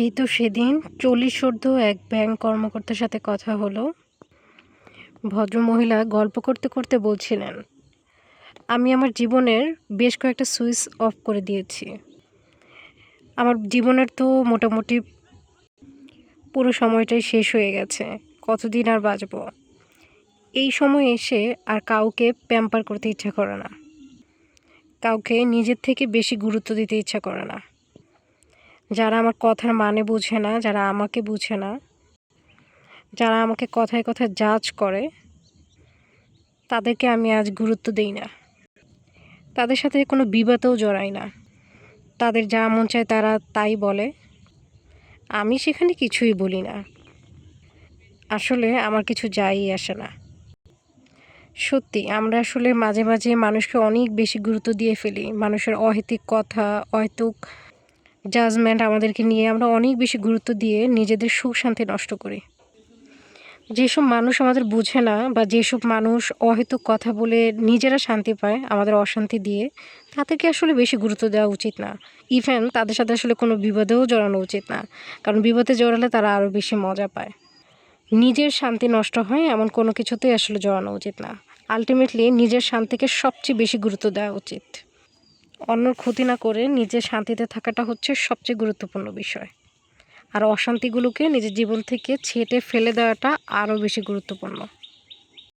এই তো সেদিন চল্লিশ ঊর্ধ্ব এক ব্যাংক কর্মকর্তার সাথে কথা হলো। ভদ্রমহিলা গল্প করতে করতে বলছিলেন, আমি আমার জীবনের বেশ কয়েকটা সুইচ অফ করে দিয়েছি। আমার জীবনের তো মোটামুটি পুরো সময়টাই শেষ হয়ে গেছে, কতদিন আর বাঁচবো? এই সময় এসে আর কাউকে প্যাম্পার করতে ইচ্ছা করে না। কাউকে নিজের থেকে বেশি গুরুত্ব দিতে ইচ্ছা করে না। যারা আমার কথার মানে বুঝে না, যারা আমাকে বুঝে না, যারা আমাকে কথায় কথায় জাজ করে, তাদেরকে আমি আজ গুরুত্ব দেই না। তাদের সাথে কোনো বিবাদেও জড়াই না। তাদের যা মন চায় তারা তাই বলে। আমি সেখানে কিছুই বলি না। আসলে আমার কিছু যাই আসে না। সত্যি, আমরা আসলে মাঝে মাঝে মানুষকে অনেক বেশি গুরুত্ব দিয়ে ফেলি। মানুষের অহেতুক কথা, অহেতুক জাজমেন্ট আমাদেরকে নিয়ে আমরা অনেক বেশি গুরুত্ব দিয়ে নিজেদের সুখ শান্তি নষ্ট করি। যেসব মানুষ আমাদের বুঝে না বা যেসব মানুষ অহেতুক কথা বলে নিজেরা শান্তি পায় আমাদের অশান্তি দিয়ে, তাদেরকে আসলে বেশি গুরুত্ব দেওয়া উচিত না। ইভেন তাদের সাথে আসলে কোনো বিবাদেও জড়ানো উচিত না, কারণ বিপদে জড়ালে তারা আরও বেশি মজা পায়। নিজের শান্তি নষ্ট হয় এমন কোনো কিছুতেই আসলে জড়ানো উচিত না। আলটিমেটলি নিজের শান্তিকে সবচেয়ে বেশি গুরুত্ব দেওয়া উচিত। অন্যর ক্ষতি না করে নিজে শান্তিতে থাকাটা হচ্ছে সবচেয়ে গুরুত্বপূর্ণ বিষয়। আর অশান্তিগুলোকে নিজের জীবন থেকে ছেটে ফেলে দেওয়াটা আরও বেশি গুরুত্বপূর্ণ।